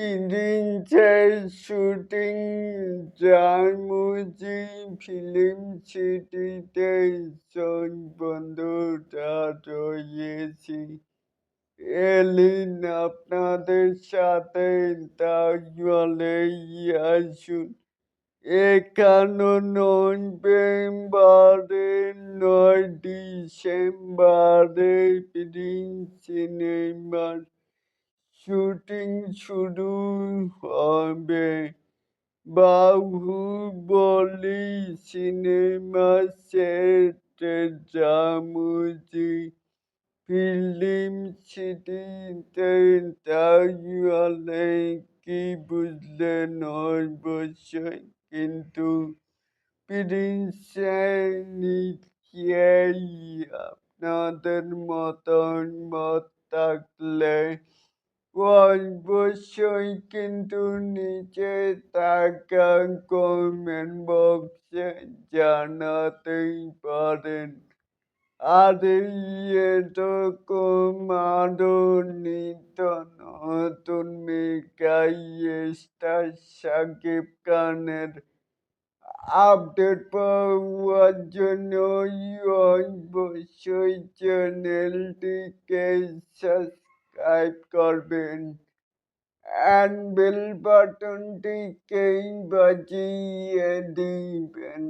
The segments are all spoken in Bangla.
প্রিন্সের শুটিং জামুজি ফিল্ম সিটিতে সব বন্ধুরা রয়েছি এলিন, আপনাদের সাথে তাজমহলে আসুন। একান্ন নভেম্বরের নয় ডিসেম্বরে প্রিন্স সিনেমার শুটিং শুরু হবে। বাহুবলী সিনেমা সেটে জামুজি ফিল্ম সিটিতে তাহলে কি বুঝলেন অবশ্যই কিন্তু প্রিন্সের নিচেই আপনাদের মতামত থাকলে অবশ্যই কিন্তু নিচে থাকা কমেন্ট বক্সে জানাতেই পারেন। আর এরকম আরও নিত্য নতুন মেগাই স্টার সাকিব খানের আপডেট পাওয়ার জন্য অবশ্যই চ্যানেলটিকে সাবস্ক্রাইব করবেন অ্যান্ড বেল বাটনটিকেই বাজিয়ে দিবেন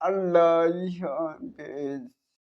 আল্লাহ হাফেজ